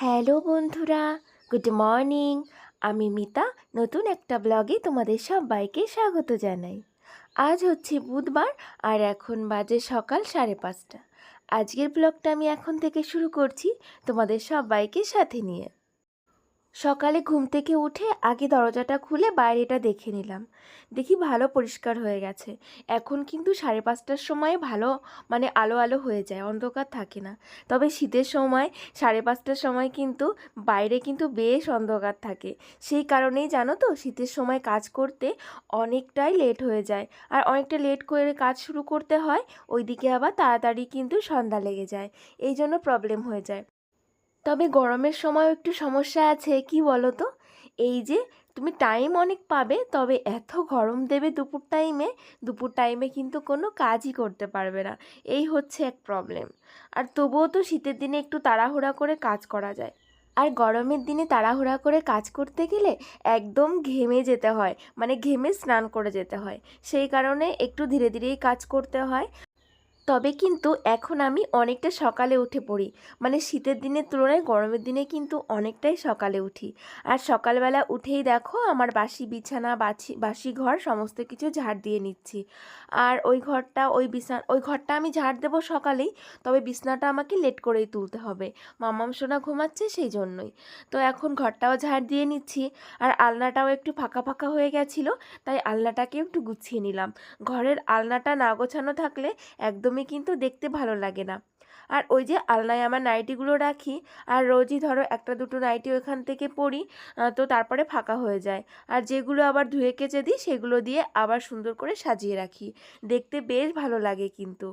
Hello বন্ধুরা, good morning. আমি মিতা, নতুন একটা ব্লগে তোমাদের সবাইকে স্বাগত জানাই। আজ হচ্ছে বুধবার আর এখন বাজে সকাল সাড়ে পাঁচটা। আজকের ব্লগটা আমি এখন থেকে শুরু করছি তোমাদের সবাইকে সাথে নিয়ে। সকালে ঘুম থেকে উঠে আগে দরজাটা খুলে বাইরেটা দেখে নিলাম। দেখি ভালো পরিষ্কার হয়ে গেছে। এখন কিন্তু সাড়ে পাঁচটার সময় ভালো মানে আলো আলো হয়ে যায়, অন্ধকার থাকে না। তবে শীতের সময়, সাড়ে পাঁচটার সময় কিন্তু বাইরে কিন্তু বেশ অন্ধকার থাকে। সেই কারণেই জানো তো, শীতের সময় কাজ করতে অনেকটাই লেট হয়ে যায়। আর অনেকটা লেট করে কাজ শুরু করতে হয়, ওইদিকে আবার তাড়াতাড়ি কিন্তু সন্ধ্যা লেগে যায়। এই জন্য প্রবলেম হয়ে যায়। তবে গরমের সময়ও একটু সমস্যা আছে, কি বলো তো এই যে, তুমি টাইম অনেক পাবে, তবে এত গরম দেবে দুপুর টাইমে দুপুর টাইমে কিন্তু কোনো কাজই করতে পারবে না। এই হচ্ছে এক প্রবলেম আর তবুও তো শীতের দিনে একটু তাড়াহুড়া করে কাজ করা যায়। আর গরমের দিনে তাড়াহুড়া করে কাজ করতে গেলে একদম ঘেমে যেতে হয় মানে ঘেমে স্নান করে যেতে হয়। সেই কারণে একটু ধীরে ধীরেই কাজ করতে হয়। তবে কিন্তু এখন আমি অনেকটা সকালে উঠে পড়ি। মানে শীতের দিনের তুলনায় গরমের দিনে কিন্তু অনেকটাই সকালে উঠি। আর সকালবেলা উঠেই দেখো আমার বাসি বিছানা, বাছি, বাসি ঘর সমস্ত কিছু ঝাড় দিয়ে নিচ্ছি। আর ওই ঘরটা, ওই বিছানা ওই ঘরটা আমি ঝাড় দেবো সকালেই, তবে বিছনাটা আমাকে লেট করেই তুলতে হবে। মামাম সোনা ঘুমাচ্ছে সেই জন্যই। তো এখন ঘরটাও ঝাড় দিয়ে নিচ্ছি। আর আলনাটাও একটু ফাঁকা ফাঁকা হয়ে গেছিল, তাই আলনাটাকে একটু গুছিয়ে নিলাম। ঘরের আলনাটা না গোছানো থাকলে একদমই কিন্তু দেখতে ভালো লাগে না। আর ওই যে আলনায় আমার নাইটিগুলো রাখি, আর রোজই ধরো একটা দুটো নাইটি ওখান থেকে পরি তো তারপরে ফাঁকা হয়ে যায়। আর যেগুলো আবার ধুয়ে কেচে দিই, সেগুলো দিয়ে আবার সুন্দর করে সাজিয়ে রাখি। দেখতে বেশ ভালো লাগে কিন্তু।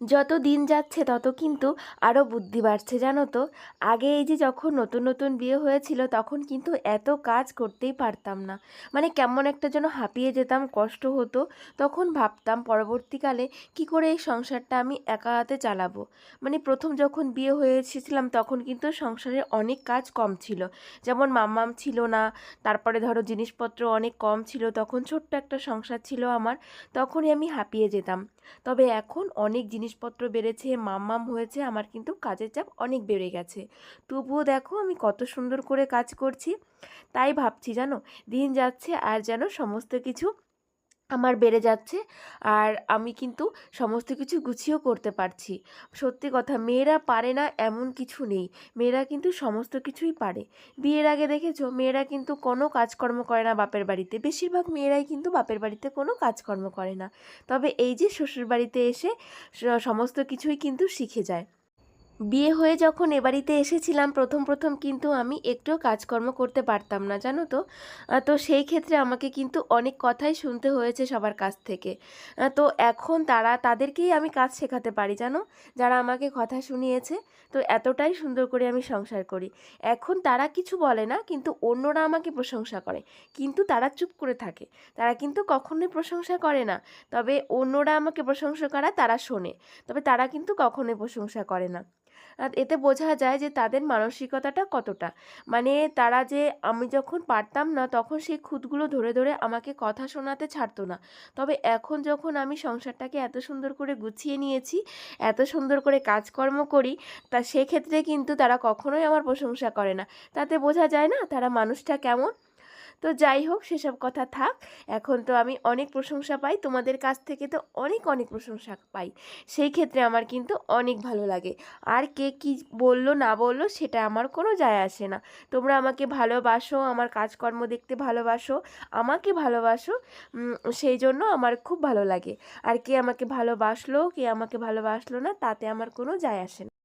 যত দিন যাচ্ছে তত কিন্তু আরও বুদ্ধি বাড়ছে, জানো তো? আগে এই যে যখন নতুন নতুন বিয়ে হয়েছিল তখন কিন্তু এত কাজ করতেই পারতাম না। মানে কেমন একটা যেন হাঁপিয়ে যেতাম, কষ্ট হতো। তখন ভাবতাম পরবর্তীকালে কি করে এই সংসারটা আমি একা হাতে চালাবো? মানে প্রথম যখন বিয়ে হয়ে এসেছিলাম তখন কিন্তু সংসারে অনেক কাজ কম ছিল। যেমন মাম্মাম ছিল না, তারপরে ধরো জিনিসপত্র অনেক কম ছিল, তখন ছোট্ট একটা সংসার ছিল আমার, তখনই আমি হাঁপিয়ে যেতাম। তবে এখন অনেক জিনিসপত্র বেড়েছে, মাম্মাম হয়েছে, আমার কিন্তু কাজের চাপ অনেক বেড়ে গেছে। তবুও দেখো আমি কত সুন্দর করে কাজ করছি। তাই ভাবছি জানো, দিন যাচ্ছে আর যেন সমস্ত কিছু আমার বেড়ে যাচ্ছে। আর আমি কিন্তু সমস্ত কিছু গুছিয়েও করতে পারছি। সত্যি কথা, মেয়েরা পারে না এমন কিছু নেই। মেয়েরা কিন্তু সমস্ত কিছুই পারে। বিয়ের আগে দেখেছ? মেয়েরা কিন্তু কোনো কাজকর্ম করে না বাপের বাড়িতে। বেশিরভাগ মেয়েরাই কিন্তু বাপের বাড়িতে কোনো কাজকর্ম করে না। তবে এই যে শ্বশুর বাড়িতে এসে সমস্ত কিছুই কিন্তু শিখে যায়। বিয়ে হয়ে যখন এ বাড়িতে এসেছিলাম, প্রথম প্রথম কিন্তু আমি একটুও কাজকর্ম করতে পারতাম না, জানো তো? তো সেই ক্ষেত্রে আমাকে কিন্তু অনেক কথাই শুনতে হয়েছে সবার কাছ থেকে। তো এখন তারা, তাদেরকেই আমি কাজ শেখাতে পারি, জানো? যারা আমাকে কথা শুনিয়েছে, তো এতটাই সুন্দর করে আমি সংসার করি। এখন তারা কিছু বলে না, কিন্তু অন্যরা আমাকে প্রশংসা করে। কিন্তু তারা চুপ করে থাকে। তারা কিন্তু কখনোই প্রশংসা করে না। তবে অন্যরা আমাকে প্রশংসা করা তারা শোনে। তবে তারা কিন্তু কখনোই প্রশংসা করে না। এতে বোঝা যায় যে তাদের মানসিকতাটা কতটা। মানে তারা যে আমি যখন পারতাম না, তখন সেই খুঁতগুলো ধরে ধরে আমাকে কথা শোনাতে ছাড়তো না। তবে এখন যখন আমি সংসারটাকে এত সুন্দর করে গুছিয়ে নিয়েছি, এত সুন্দর করে কাজকর্ম করি, তা সেক্ষেত্রে কিন্তু তারা কখনোই আমার প্রশংসা করে না। তাতে বোঝা যায় না তারা মানুষটা কেমন। তো যাই হোক, সেসব কথা থাক। এখন তো আমি অনেক প্রশংসা পাই। তোমাদের কাছ থেকে তো অনেক অনেক প্রশংসা পাই। সেই ক্ষেত্রে আমার কিন্তু অনেক ভালো লাগে। আর কে কি বলল, না বলল, সেটা আমার কোনো যায় আসে না। তোমরা আমাকে ভালোবাসো, আমার কাজকর্ম দেখতে ভালোবাসো, আমাকে ভালোবাসো সেই জন্য আমার খুব ভালো লাগে। আর কে আমাকে ভালোবাসলো, কে আমাকে ভালোবাসলো না, তাতে আমার কোনো যায় আসে না।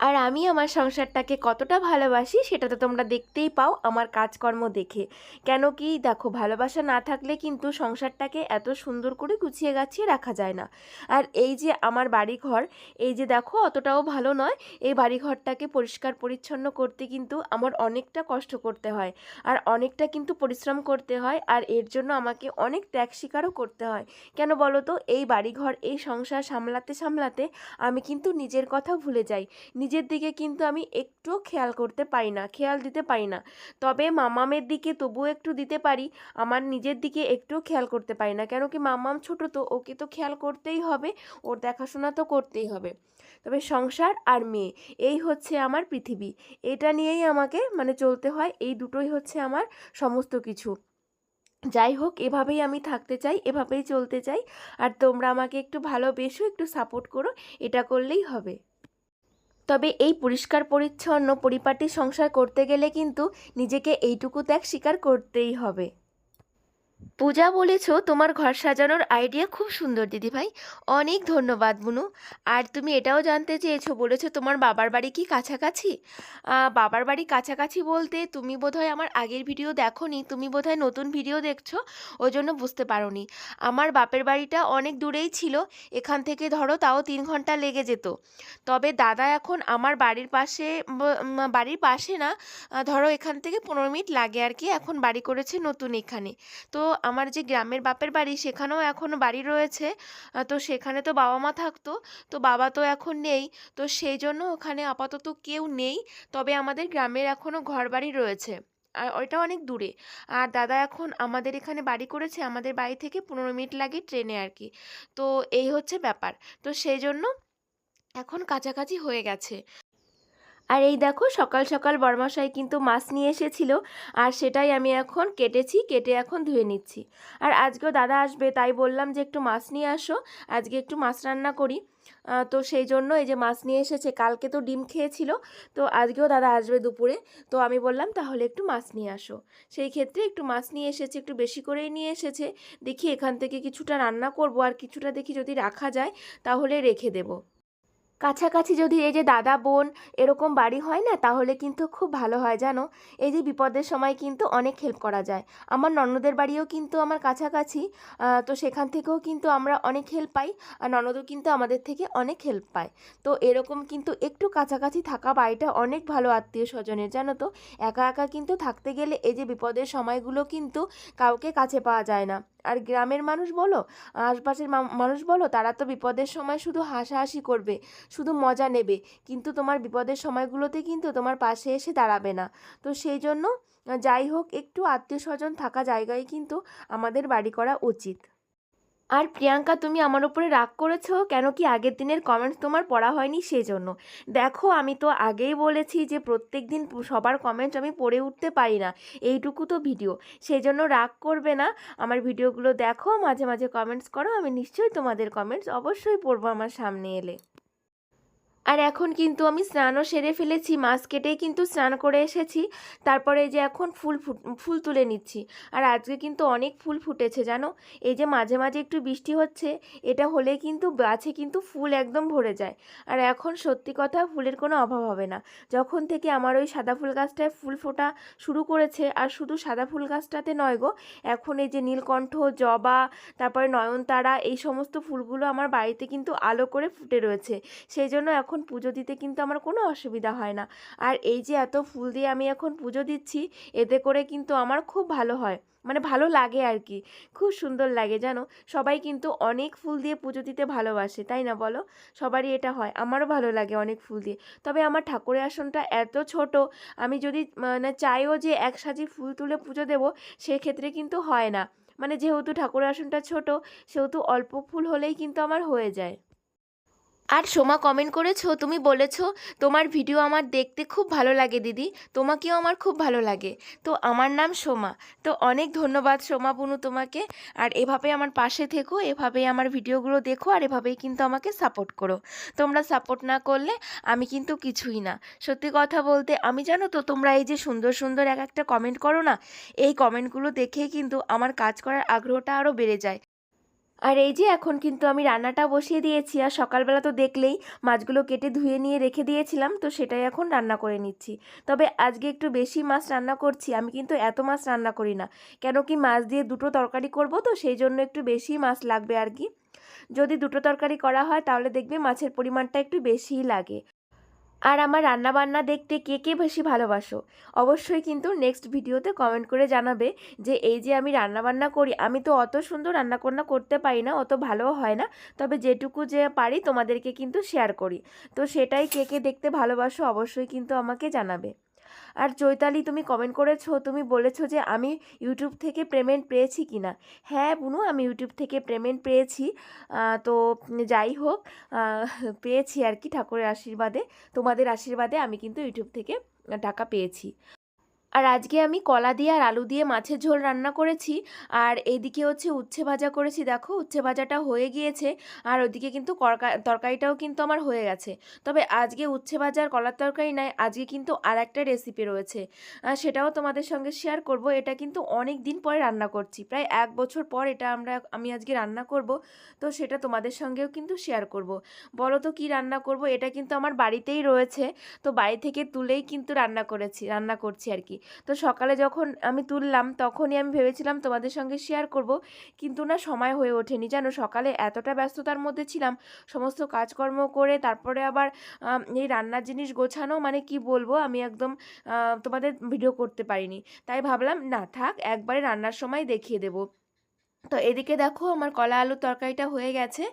আর আমি আমার সংসারটাকে কতটা ভালোবাসি সেটা তো তোমরা দেখতেই পাও আমার কাজকর্ম দেখে। কেন কি দেখো, ভালোবাসা না থাকলে কিন্তু সংসারটাকে এত সুন্দর করে গুছিয়ে গাছিয়ে রাখা যায় না। আর এই যে আমার বাড়িঘর, এই যে দেখো অতটাও ভালো নয়, এই বাড়িঘরটাকে পরিষ্কার পরিচ্ছন্ন করতে কিন্তু আমার অনেকটা কষ্ট করতে হয়। আর অনেকটা কিন্তু পরিশ্রম করতে হয় আর এর জন্য আমাকে অনেক ত্যাগ স্বীকারও করতে হয়। কেন বলো তো? এই বাড়িঘর, এই সংসার সামলাতে সামলাতে আমি কিন্তু নিজের কথা ভুলে যাই। নিজের দিকে কিন্তু আমি একটু খেয়াল করতে পারি না, খেয়াল দিতে পারি না। তবে মামামের দিকে তবুও একটু দিতে পারি, আমার নিজের দিকে একটুও খেয়াল করতে পারি না। কেন কি মামাম ছোট তো, ওকে তো খেয়াল করতেই হবে, ওর দেখাশোনা তো করতেই হবে। তবে সংসার আর মেয়ে, এই হচ্ছে আমার পৃথিবী। এটা নিয়েই আমাকে মানে চলতে হয়, এই দুটোই হচ্ছে আমার সমস্ত কিছু। যাই হোক, এভাবেই আমি থাকতে চাই, এভাবেই চলতে চাই। আর তোমরা আমাকে একটু ভালোবেসো, একটু সাপোর্ট করো, এটা করলেই হবে। তবে এই পরিষ্কার, পরিচ্ছন্ন পরিপাটি সংসার করতে গেলে কিন্তু নিজেকে এইটুকু ত্যাগ স্বীকার করতেই হবে। পূজা বলেছ, তোমার ঘর সাজানোর আইডিয়া খুব সুন্দর দিদিভাই অনেক ধন্যবাদ বুনু আর তুমি এটাও জানতে চেয়েছো, বলেছ তোমার বাবার বাড়ি কি কাছাকাছি? বাবার বাড়ি কাছাকাছি বলতে তুমি বোধহয় আমার আগের ভিডিও দেখোনি, তুমি বোধহয় নতুন ভিডিও দেখছ ওই জন্য বুঝতে পারোনি। আমার বাপের বাড়িটা অনেক দূরেই ছিল, এখান থেকে ধরো তাও তিন ঘণ্টা লেগে যেত। তবে দাদা এখন আমার বাড়ির পাশে বাড়ির পাশে না ধরো এখান থেকে পনেরো মিনিট লাগে আর কি, এখন বাড়ি করেছে নতুন এখানে। তো আমার যে গ্রামের বাপের বাড়ি সেখানেও এখনও বাড়ি রয়েছে। তো সেখানে তো বাবা মা থাকতো, তো বাবা তো এখন নেই। তো সেই জন্য ওখানে আপাতত কেউ নেই, তবে আমাদের গ্রামের এখনও ঘর বাড়ি রয়েছে। আর ওইটা অনেক দূরে। আর দাদা এখন আমাদের এখানে বাড়ি করেছে, আমাদের বাড়ি থেকে পনেরো মিনিট লাগে ট্রেনে আর কি। তো এই হচ্ছে ব্যাপার। তো সেই জন্য এখন কাছাকাছি হয়ে গেছে। আর এই দেখো, সকাল সকাল বরমাশাই কিন্তু মাছ নিয়ে এসেছিল, আর সেটাই আমি এখন কেটেছি, কেটে এখন ধুয়ে নিচ্ছি। আর আজকেও দাদা আসবে, তাই বললাম যে একটু মাছ নিয়ে আসো, আজকে একটু মাছ রান্না করি। তো সেই জন্য এই যে মাছ নিয়ে এসেছে, কালকে তো ডিম খেয়েছিল, তো আজকেও দাদা আসবে দুপুরে, তো আমি বললাম তাহলে একটু মাছ নিয়ে আসো। সেই ক্ষেত্রে একটু মাছ নিয়ে এসেছে, একটু বেশি করেই নিয়ে এসেছে, দেখি এখান থেকে কিছুটা রান্না করব, আর কিছুটা দেখি যদি রাখা যায়, তাহলে রেখে দেবো। কাছাকাছি যদি এই যে দাদা, বোন এরকম বাড়ি হয় না, তাহলে কিন্তু খুব ভালো হয়, জানো? এই যে বিপদের সময় কিন্তু অনেক হেল্প করা যায়। আমার ননদের বাড়িও কিন্তু আমার কাছাকাছি তো সেখান থেকেও কিন্তু আমরা অনেক হেল্প পাই, আর ননদও কিন্তু আমাদের থেকে অনেক হেল্প পায়। তো এরকম কিন্তু একটু কাছাকাছি থাকা বাড়িটা অনেক ভালো আত্মীয় স্বজনের, জানো তো? একা একা কিন্তু থাকতে গেলে এই যে বিপদের সময়গুলো কিন্তু কাউকে কাছে পাওয়া যায় না। আর গ্রামের মানুষ বলো, আশপাশের মানুষ বলো, তারা তো বিপদের সময় শুধু হাসাহাসি করবে, শুধু মজা নেবে। কিন্তু তোমার বিপদের সময়গুলোতে কিন্তু তোমার পাশে এসে দাঁড়াবে না। তো সেই জন্য, যাই হোক, একটু আত্মীয় স্বজন থাকা জায়গায় কিন্তু আমাদের বাড়ি করা উচিত। আর প্রিয়াঙ্কা, তুমি আমার উপরে রাগ করেছ? কেন কি আগের দিনের কমেন্টস তোমার পড়া হয়নি সেজন্য? দেখো, আমি তো আগেই বলেছি যে প্রত্যেক দিন সবার কমেন্টস আমি পড়ে উঠতে পারি না। এইটুকু তো ভিডিও। সেই জন্য রাগ করবে না। আমার ভিডিওগুলো দেখো, মাঝে মাঝে কমেন্টস করো, আমি নিশ্চয়ই তোমাদের কমেন্টস অবশ্যই পড়ব আমার সামনে এলে। আর এখন কিন্তু আমি স্নানও সেরে ফেলেছি, মাছ কেটেই কিন্তু স্নান করে এসেছি। তারপরে যে এখন ফুল ফুল তুলে নিচ্ছি। আর আজকে কিন্তু অনেক ফুল ফুটেছে, জানো? এই যে মাঝে মাঝে একটু বৃষ্টি হচ্ছে, এটা হলে কিন্তু গাছে কিন্তু ফুল একদম ভরে যায়। আর এখন সত্যি কথা ফুলের কোনো অভাব হবে না। যখন থেকে আমার ওই সাদা ফুল গাছটায় ফুল ফোটা শুরু করেছে, আর শুধু সাদা ফুল গাছটাতে নয় গো, এখন এই যে নীলকণ্ঠ, জবা, তারপরে নয়নতারা, এই সমস্ত ফুলগুলো আমার বাড়িতে কিন্তু আলো করে ফুটে রয়েছে। সেই জন্য এখন পুজো দিতে কিন্তু আমার কোনো অসুবিধা হয় না। আর এই যে এত ফুল দিয়ে আমি এখন পুজো দিচ্ছি, এতে করে কিন্তু আমার খুব ভালো হয়। মানে ভালো লাগে আর কি। খুব সুন্দর লাগে, জানো? সবাই কিন্তু অনেক ফুল দিয়ে পুজো দিতে ভালোবাসে, তাই না বলো? সবারই এটা হয়। আমারও ভালো লাগে অনেক ফুল দিয়ে। তবে আমার ঠাকুরের আসনটা এত ছোট, আমি যদি মানে চাইও যে এক সাজি ফুল তুলে পুজো দেবো, সেক্ষেত্রে কিন্তু হয় না। মানে যেহেতু ঠাকুরের আসনটা ছোট, সেহেতু অল্প ফুল হলেই কিন্তু আমার হয়ে যায়। আর সোমা কমেন্ট করেছ, তুমি বলেছ, তোমার ভিডিও আমার দেখতে খুব ভালো লাগে, দিদি। তোমাকেও আমার খুব ভালো লাগে। তো আমার নাম সোমা। তো অনেক ধন্যবাদ সোমা বুনু তোমাকে। আর এভাবে আমার পাশে থেকো, এভাবেই আমার ভিডিওগুলো দেখো, আর এভাবেই কিন্তু আমাকে সাপোর্ট করো। তোমরা সাপোর্ট না করলে আমি কিন্তু কিছুই না। সত্যি কথা বলতে, আমি জানো তো, তোমরা এই যে সুন্দর সুন্দর এক একটা কমেন্ট করো না, এই কমেন্টগুলো দেখেই কিন্তু আমার কাজ করার আগ্রহটা আরও বেড়ে যায়। আর এই যে এখন কিন্তু আমি রান্নাটা বসিয়ে দিয়েছি, আর সকালবেলা তো দেখলেই মাছগুলো কেটে ধুয়ে নিয়ে রেখে দিয়েছিলাম, তো সেটাই এখন রান্না করে নিচ্ছি। তবে আজকে একটু বেশি মাছ রান্না করছি, আমি কিন্তু এত মাছ রান্না করি না। কেন কি মাছ দিয়ে দুটো তরকারি করব, তো সেই জন্য একটু বেশি মাছ লাগবে আর কি। যদি দুটো তরকারি করা হয়, তাহলে দেখবে মাছের পরিমাণটা একটু বেশিই লাগে। আর আমার রান্নাবান্না দেখতে কে কে বেশি ভালোবাসো? অবশ্যই কিন্তু নেক্সট ভিডিওতে কমেন্ট করে জানাবে যে, এই যে আমি রান্নাবান্না করি, আমি তো অত সুন্দর রান্না রান্নাবান্না করতে পারি না, অত ভালোও হয় না। তবে যেটুকু যে পারি, তোমাদেরকে কিন্তু শেয়ার করি। তো সেটাই কে কে দেখতে ভালোবাসো, অবশ্যই কিন্তু আমাকে জানাবে। আর চৈতালি, তুমি কমেন্ট করেছ, তুমি বলেছ যে আমি ইউটিউব থেকে পেমেন্ট পেয়েছি কি না হ্যাঁ বুনু, আমি ইউটিউব থেকে পেমেন্ট পেয়েছি। তো যাই হোক পেয়েছি আর কি ঠাকুরের আশীর্বাদে। তোমাদের আশীর্বাদে আমি কিন্তু ইউটিউব থেকে টাকা পেয়েছি। আর আজকে আমি কলা দিয়ে আর আলু দিয়ে মাছের ঝোল রান্না করেছি। আর এইদিকে হচ্ছে উচ্ছে ভাজা করেছি, দেখো। উচ্ছে ভাজাটা হয়ে গিয়েছে আর ওইদিকে কিন্তু তরকারিটাও কিন্তু আমার হয়ে গেছে। তবে আজকে উচ্ছে ভাজা আর কলার তরকারি নাই, আজকে কিন্তু আর একটা রেসিপি রয়েছে সেটাও তোমাদের সঙ্গে শেয়ার করব। এটা কিন্তু অনেক দিন পরে রান্না করছি, প্রায় এক বছর পর এটা আমরা, আমি আজকে রান্না করব। তো সেটা তোমাদের সঙ্গেও কিন্তু শেয়ার করব। বলো তো কী রান্না করব? এটা কিন্তু আমার বাড়িতেই রয়েছে। তো বাড়ি থেকে তুলেই কিন্তু রান্না করেছি, রান্না করছি আর কি। তো সকালে যখন আমি তুললাম, তখনই আমি ভেবেছিলাম তোমাদের সঙ্গে শেয়ার করব। কিন্তু না, সময় হয়ে ওঠেনি। জানো, সকালে এতটা ব্যস্ততার মধ্যে ছিলাম, সমস্ত কাজকর্ম করে তারপরে আবার এই রান্নার জিনিস গোছানো মানে কি বলব, আমি একদম তোমাদের ভিডিও করতে পারিনি। তাই ভাবলাম, না, থাক, একবারে রান্নার সময় দেখিয়ে দেবো। তো এদিকে দেখো আমার কলা আলুর তরকারিটা হয়ে গেছে।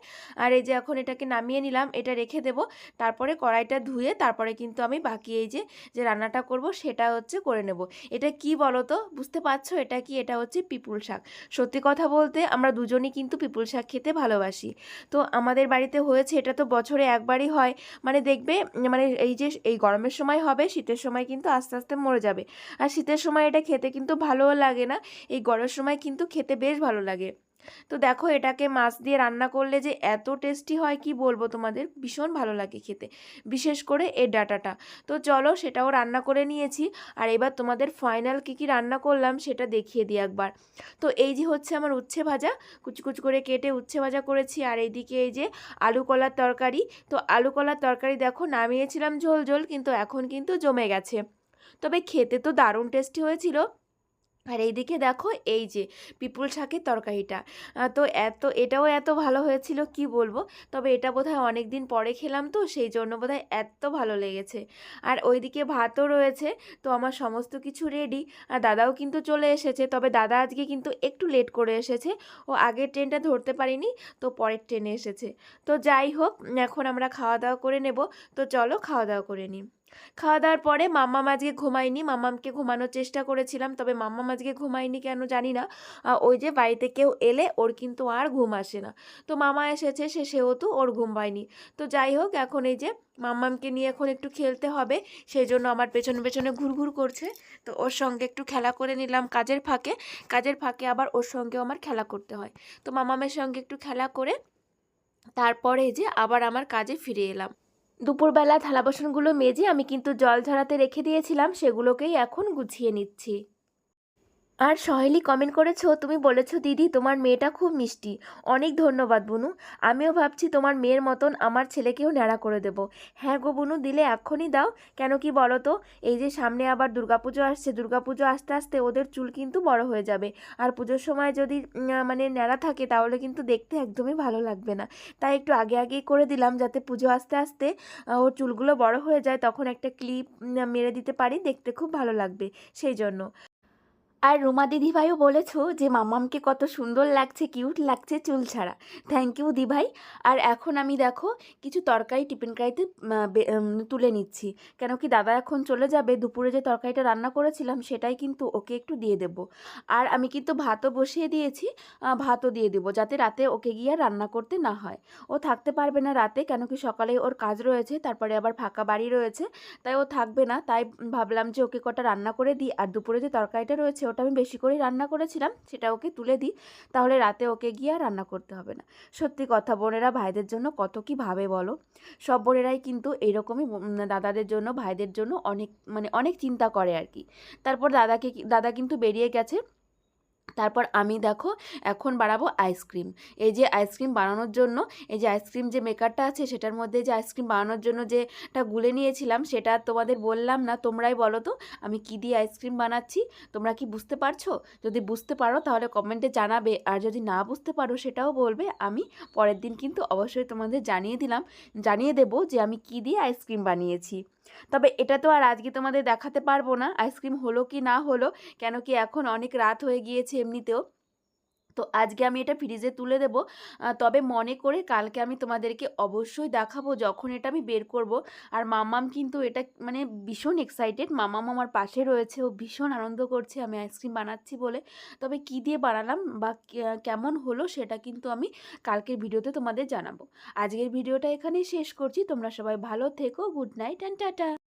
আর এই যে এখন এটাকে নামিয়ে নিলাম, এটা রেখে দেব। তারপরে কড়াইটা ধুয়ে তারপরে কিন্তু আমি বাকি এই যে যে রান্নাটা করব সেটা হচ্ছে করে নেব। এটা কি বলো তো বুঝতে পারছ? এটা কি? এটা হচ্ছে পিপুল শাক। সত্যি কথা বলতে আমরা দুজনই কিন্তু পিপুল শাক খেতে ভালোবাসি। তো আমাদের বাড়িতে হয়েছে, এটা তো বছরে একবারই হয়। মানে দেখবে মানে এই যে, এই গরমের সময় হবে, শীতের সময় কিন্তু আস্তে আস্তে মরে যাবে। আর শীতের সময় এটা খেতে কিন্তু ভালোও লাগে না। এই গরমের সময় কিন্তু খেতে বেশ ভালো লাগে। তো দেখো এটাকে মাছ দিয়ে রান্না করলে যে এত টেস্টি হয় কি বলব তোমাদের? ভীষণ ভালো লাগে খেতে। বিশেষ করে এই ডাটাটা। তো চলো সেটাও রান্না করে নিয়েছি। আর এবার তোমাদের ফাইনাল কী কী রান্না করলাম সেটা দেখিয়ে দিই একবার। তো এই যে হচ্ছে আমার উচ্ছে ভাজা। কুচি কুচি করে কেটে উচ্ছে ভাজা করেছি। আর এইদিকে এই যে আলু কলার তরকারি। তো আলু কলার তরকারি দেখো নামিয়েছিলাম ঝোল ঝোল কিন্তু এখন কিন্তু জমে গেছে। তবে খেতে তো দারুণ টেস্টি হয়েছিল। আর এইদিকে দেখো এই যে পিপুল শাকের তরকারিটা। তো এত, এটাও এত ভালো হয়েছিল, কি বলব? তবে এটা বোধহয় অনেক দিন পরে খেলাম তো, সেই জন্য বোধহয় এত ভালো লেগেছে। আর ওইদিকে ভাতও রয়েছে, তো আমার সমস্ত কিছু রেডি আর দাদাও কিন্তু চলে এসেছে, তবে দাদা আজকে কিন্তু একটু লেট করে এসেছে, ও আগের ট্রেনটা ধরতে পারিনি, তো পরের ট্রেনে এসেছে। তো যাই হোক, এখন আমরা খাওয়া দাওয়া করে নেব, তো চলো খাওয়া দাওয়া করে নিই। খাওয়া দাওয়ার পরে মাম্মাম আজকে ঘুমায়নি, মাম্মামকে ঘুমানোর চেষ্টা করেছিলাম, তবে মাম্মাম আজকে ঘুমায়নি কেন জানি না। ওই যে বাড়িতে কেউ এলে ওর কিন্তু আর ঘুম আসে না। তো মামা এসেছে, সে সেহেতু ওর ঘুম পায়নি। তো যাই হোক, এখন এই যে মাম্মামকে নিয়ে এখন একটু খেলতে হবে সেই জন্য আমার পেছনে পেছনে ঘুরঘুর করছে। তো ওর সঙ্গে একটু খেলা করে নিলাম কাজের ফাঁকে কাজের ফাঁকে আবার ওর সঙ্গেও আমার খেলা করতে হয়। তো মামামের সঙ্গে একটু খেলা করে তারপরে যে আবার আমার কাজে ফিরে এলাম। দুপুরবেলা থালা বাসনগুলো মেজে আমি কিন্তু জল ঝরাতে রেখে দিয়েছিলাম সেগুলোকেই এখন গুছিয়ে নিচ্ছি। আর সহেলি কমেন্ট করেছ, তুমি বলেছ, দিদি, তোমার মেয়েটা খুব মিষ্টি। অনেক ধন্যবাদ, বুনু। আমিও ভাবছি তোমার মেয়ের মতন আমার ছেলেকেও ন্যাড়া করে দেবো। হ্যাঁ গো বুনু, দিলে এক্ষুনি দাও। কেন কি বলো তো এই যে সামনে আবার দুর্গাপুজো আসছে, দুর্গাপুজো আস্তে আস্তে ওদের চুল কিন্তু বড় হয়ে যাবে। আর পুজোর সময় যদি মানে ন্যাড়া থাকে, তাহলে কিন্তু দেখতে একদমই ভালো লাগবে না। তাই একটু আগে আগেই করে দিলাম, যাতে পুজো আসতে আসতে ওর চুলগুলো বড় হয়ে যায়, তখন একটা ক্লিপ মেরে দিতে পারি, দেখতে খুব ভালো লাগবে, সেই জন্য। আর রুমা দিদিভাইও বলেছ যে মামামকে কত সুন্দর লাগছে, কিউট লাগছে চুল ছাড়া। থ্যাংক ইউ দিভাই আর এখন আমি দেখো কিছু তরকারি টিফিন কারিতে তুলে নিচ্ছি। কেন কি দাদা এখন চলে যাবে, দুপুরে যে তরকারিটা রান্না করেছিলাম সেটাই কিন্তু ওকে একটু দিয়ে দেবো। আর আমি কিন্তু ভাতও বসিয়ে দিয়েছি ভাতও দিয়ে দেবো যাতে রাতে ওকে গিয়ে রান্না করতে না হয়। ও থাকতে পারবে না রাতে, কেন কি সকালে ওর কাজ রয়েছে, তারপরে আবার ফাঁকা বাড়ি রয়েছে, তাই ও থাকবে না। তাই ভাবলাম যে ওকে কটা রান্না করে দিই। আর দুপুরে যে তরকারিটা রয়েছে ওটা আমি বেশি করে রান্না করেছিলাম, সেটা ওকে তুলে দিই, তাহলে রাতে ওকে গিয়ে আর রান্না করতে হবে না। সত্যি কথা বোনেরা, ভাইদের জন্য কত কি ভাবে বলো? সব বোনেরাই কিন্তু এরকমই দাদাদের জন্য, ভাইদের জন্য অনেক মানে অনেক চিন্তা করে আর কি। তারপর দাদাকে, দাদা কিন্তু বেরিয়ে গেছে তারপর আমি দেখো এখন বানাবো আইসক্রিম। এই যে আইসক্রিম বানানোর জন্য, এই যে আইসক্রিম যে মেকারটা আছে, সেটার মধ্যে যে আইসক্রিম বানানোর জন্য যেটা গুলে নিয়েছিলাম, সেটা তোমাদের বললাম না, তোমরাই বলো তো, আমি কি দিয়ে আইসক্রিম বানাচ্ছি? তোমরা কি বুঝতে পারছ? যদি বুঝতে পারো, তাহলে কমেন্টে জানাবে, আর যদি না বুঝতে পারো, সেটাও বলবে, আমি পরের দিন কিন্তু অবশ্যই তোমাদের জানিয়ে দিলাম, জানিয়ে দেবো যে আমি কি দিয়ে আইসক্রিম বানিয়েছি। তবে এটা তো আর আজকে তোমাদের দেখাতে পারব না। আইসক্রিম হলো কি না হলো, কেন কি এখন অনেক রাত হয়ে গিয়েছে এমনিতেও। তো আজকে আমি এটা ফ্রিজে তুলে দেবো। তবে মনে করে কালকে আমি তোমাদেরকে অবশ্যই দেখাবো যখন এটা আমি বের করব। আর মামাম কিন্তু এটা মানে ভীষণ এক্সাইটেড মামাম আমার পাশে রয়েছে। ও ভীষণ আনন্দ করছে। আমি আইসক্রিম বানাচ্ছি বলে। তবে কি দিয়ে বানালাম বা কেমন হলো সেটা কিন্তু আমি কালকের ভিডিওতে তোমাদের জানাব। আজকের ভিডিওটা এখানেই শেষ করছি। তোমরা সবাই ভালো থেকো। Good night and tata.